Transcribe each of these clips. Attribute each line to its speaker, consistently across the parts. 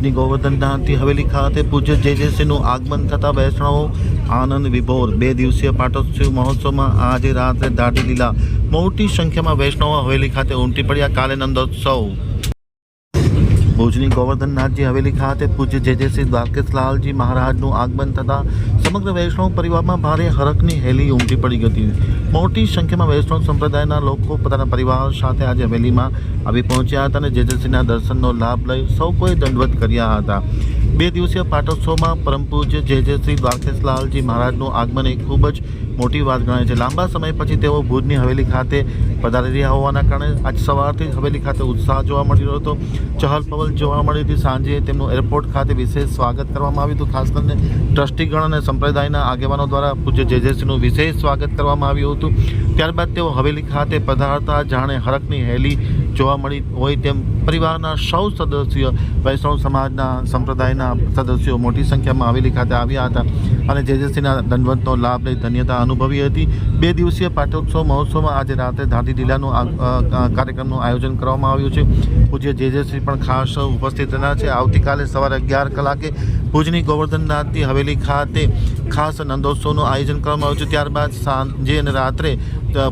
Speaker 1: ભુજની ગોવર્ધનનાથથી હવેલી ખાતે પૂજ્ય જે જે સિંહનું આગમન થતાં વૈષ્ણવો આનંદ વિભોર. બે દિવસીય પાટોત્સવ મહોત્સવમાં આજે રાત્રે દાઢી લીલા મોટી સંખ્યામાં વૈષ્ણવો હવેલી ખાતે ઉમટી પડ્યા કાલે નંદોત્સવ. ભુજની ગોવર્ધનનાથજી હવેલી ખાતે પૂજ્ય જે જે શ્રી દ્વારકેશલાલજી મહારાજનું આગમન થતાં સમગ્ર વૈષ્ણવ પરિવારમાં ભારે હરખની હેલી ઉમટી પડી હતી. મોટી સંખ્યામાં વૈષ્ણવ સંપ્રદાયના લોકો પોતાના પરિવાર સાથે આજે હવેલીમાં આવી પહોંચ્યા હતા અને જે જે શ્રીના દર્શનનો લાભ લઈ સૌ કોઈ દંડવત કર્યા હતા. બે દિવસીય પાટોત્સવમાં પરમ પૂજ્ય જે જે શ્રી દ્વારકેશલાલજી મહારાજનું આગમન એ ખૂબ જ મોટી વાત ગણાય છે. લાંબા સમય પછી તેઓ ભુજની હવેલી ખાતે પધારી રહ્યા હોવાના કારણે આજ સવારથી હવેલી ખાતે ઉત્સાહ જોવા મળી રહ્યો હતો. ચહલ પવલ જોવા મળી હતી. સાંજે તેમનું એરપોર્ટ ખાતે વિશેષ સ્વાગત કરવામાં આવ્યું હતું. ખાસ કરીને ટ્રસ્ટીગણ અને સંપ્રદાયના આગેવાનો દ્વારા પૂજ્ય જેજેસીનું વિશેષ સ્વાગત કરવામાં આવ્યું હતું. ત્યારબાદ તેઓ હવેલી ખાતે પધારતા જાણે હરકની હેલી જોવા મળી હોય તેમ પરિવારના સૌ સદસ્યો વૈષ્ણવ સમાજના, સંપ્રદાયના સદસ્યો મોટી સંખ્યામાં હવેલી ખાતે આવ્યા હતા અને જેજેસીના દંડવતનો લાભ લઈ ધન્યતા અનુભવી હતી. બે દિવસીય પાઠોત્સવ મહોત્સવમાં આજે રાત્રે ધાંધી લીલાનું કાર્યક્રમનું આયોજન કરવામાં આવ્યું છે. પૂજ્ય જેજેશ્રી પણ ખાસ ઉપસ્થિત રહેનાર છે. આવતીકાલે સવારે અગિયાર કલાકે ભુજની ગોવર્ધનનાથની હવેલી ખાતે ખાસ નંદોત્સવનું આયોજન કરવામાં આવ્યું છે. ત્યારબાદ સાંજે અને રાત્રે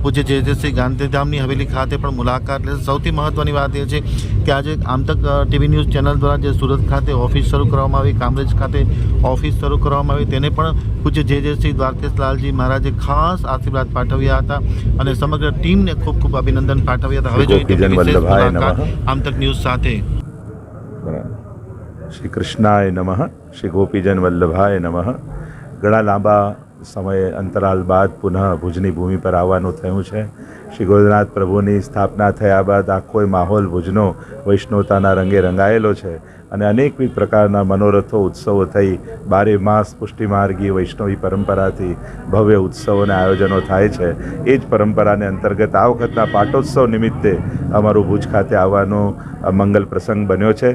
Speaker 1: પૂજ્ય જે જે ગાંધીધામની હવેલી ખાતે પણ મુલાકાત લેશે. સૌથી મહત્ત્વની વાત એ છે કે આજે આમતક ટીવી ન્યૂઝ ચેનલ દ્વારા જે સુરત ખાતે ઓફિસ શરૂ કરવામાં આવી કામરેજ ખાતે ઓફિસ શરૂ કરવામાં આવી તેને પણ પૂજ્ય જે જે શ્રી દ્વારકેશલાલજી મહારાજે ખાસ આશીર્વાદ પાઠવ્યા હતા અને સમગ્ર ટીમને ખૂબ ખૂબ અભિનંદન પાઠવ્યા હતા. હવે જોઈએ. આમતક ન્યૂઝ સાથે.
Speaker 2: શ્રી કૃષ્ણાય નમઃ શ્રી ગોપીજન વલ્લભાય નમઃ ઘણા લાંબા સમય અંતરાલ બાદ પુનઃ ભુજની ભૂમિ પર આવવાનું થયું છે. શ્રી ગોરધનાથ પ્રભુની સ્થાપના થયા બાદ આખો માહોલ ભુજનો વૈષ્ણવતાના રંગે રંગાયેલો છે. અને અનેકવિધ પ્રકારના મનોરથો, ઉત્સવો થઈ બારે માસ પુષ્ટિમાર્ગી વૈષ્ણવી પરંપરાથી ભવ્ય ઉત્સવો અને આયોજનો થાય છે. એ જ પરંપરાને અંતર્ગત આ વખતના પાટોત્સવ નિમિત્તે અમારું ભુજ ખાતે આવવાનો મંગલ પ્રસંગ બન્યો છે.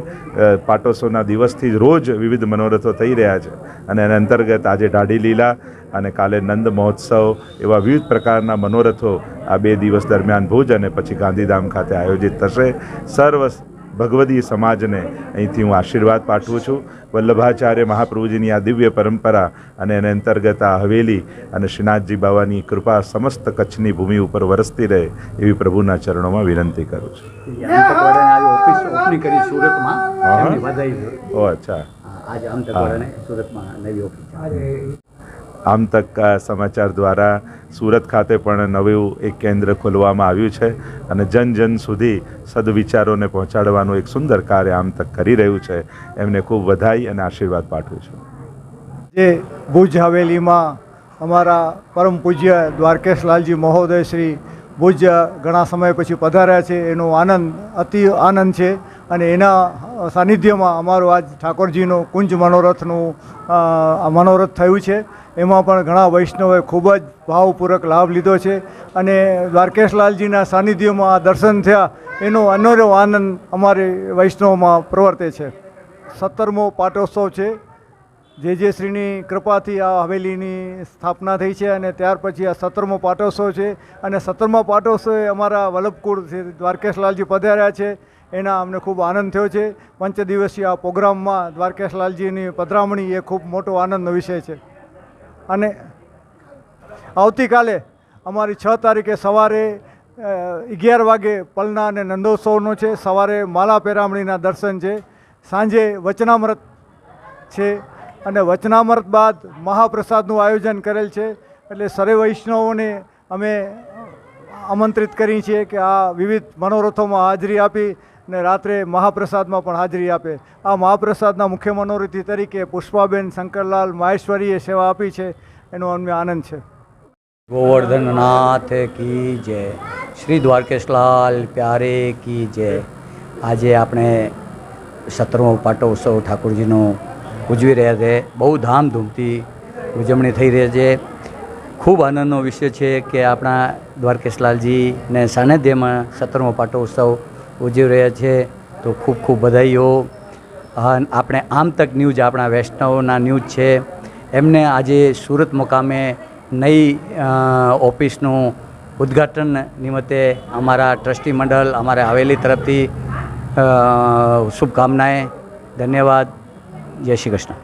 Speaker 2: પાટોત્સવના દિવસથી રોજ વિવિધ મનોરથો થઈ રહ્યા છે અને એના અંતર્ગત આજે દાઢી લીલા અને કાલે નંદ મહોત્સવ એવા વિવિધ પ્રકારના મનોરથો આ બે દિવસ દરમિયાન ભુજ અને પછી ગાંધીધામ ખાતે આયોજિત થશે. સર્વ ભગવદી સમાજને અહીંથી હું આશીર્વાદ પાઠવું છું. વલ્લભાચાર્ય મહાપ્રભુજીની આ દિવ્ય પરંપરા અને એને અંતર્ગત આ હવેલી અને શ્રીનાથજી બાવાની કૃપા સમસ્ત કચ્છની ભૂમિ ઉપર વરસતી રહે એવી પ્રભુના ચરણોમાં વિનંતી કરું છું. ઓ અચ્છા.
Speaker 3: આજે અમદાવાદ સુરતમાં નવી ઓફિસ છે
Speaker 2: આમ તક સમાચાર દ્વારા સુરત ખાતે પણ નવું એક કેન્દ્ર ખોલવામાં આવ્યું છે અને જન જન સુધી સદવિચારોને પહોંચાડવાનું એક સુંદર કાર્ય આમ તક કરી રહ્યું છે. એમને ખૂબ વધાઈ અને આશીર્વાદ પાઠવું છું.
Speaker 4: જે ભુજ હવેલીમાં અમારા પરમ પૂજ્ય દ્વારકેશલાલજી મહોદય શ્રી ભુજ ઘણા સમય પછી પધાર્યા છે. એનો આનંદ, અતિ આનંદ છે. અને એના સાનિધ્યમાં અમારો આજ ઠાકોરજીનું કુંજ મનોરથનું મનોરથ થયું છે. એમાં પણ ઘણા વૈષ્ણવોએ ખૂબ જ ભાવપૂર્વક લાભ લીધો છે. અને દ્વારકેશલાલજીના સાનિધ્યમાં આ દર્શન થયા, એનો અનેરો આનંદ અમારે વૈષ્ણવમાં પ્રવર્તે છે. સત્તરમો પાટોત્સવ છે. જે જે શ્રીની કૃપાથી આ હવેલીની સ્થાપના થઈ છે અને ત્યાર પછી આ સત્તરમો પાટોત્સવ છે. અને સત્તરમા પાટોત્સવે અમારા વલ્લભકુળ દ્વારકેશલાલજી પધાર્યા છે. એના અમને ખૂબ આનંદ થયો છે. પંચ દિવસીય આ પ્રોગ્રામમાં દ્વારકેશલાલજીની પધરામણી એ ખૂબ મોટો આનંદનો વિષય છે. અને આવતીકાલે અમારી છ તારીખે સવારે અગિયાર વાગે પલના અને નંદોત્સવનો છે. સવારે માલા પેરામણીના દર્શન છે. સાંજે વચનામૃત છે અને વચનામૃત બાદ મહાપ્રસાદનું આયોજન કરેલ છે. એટલે સર્વે વૈષ્ણવોને અમે આમંત્રિત કરી છીએ કે આ વિવિધ મનોરથોમાં હાજરી આપી ને રાત્રે મહાપ્રસાદમાં પણ હાજરી આપે. આ મહાપ્રસાદના મુખ્ય મનોરથી તરીકે પુષ્પાબેન શંકરલાલ માહેશ્વરીએ સેવા આપી છે. એનો અમને આનંદ છે.
Speaker 3: ગોવર્ધનનાથ કી જય. શ્રી દ્વારકેશલાલ પ્યારે કી જય. આજે આપણે સત્તરમો પાટોત્સવ ઠાકોરજીનો ઉજવી રહ્યા છે. બહુ ધામધૂમથી ઉજવણી થઈ રહી છે. ખૂબ આનંદનો વિષય છે કે આપણા દ્વારકેશલાલજીને સાનિધ્યમાં સત્તરમો પાટોત્સવ ઉજવી રહ્યા છે. તો ખૂબ ખૂબ બધાઈઓ આપણે આમ તક ન્યૂઝ, આપણા વૈષ્ણવના ન્યૂઝ છે. એમને આજે સુરત મુકામે નઈ ઓફિસનું ઉદ્ઘાટન નિમિત્તે અમારા ટ્રસ્ટી મંડળ અમારે હવેલી તરફથી શુભકામનાએ ધન્યવાદ. જય શ્રી કૃષ્ણ.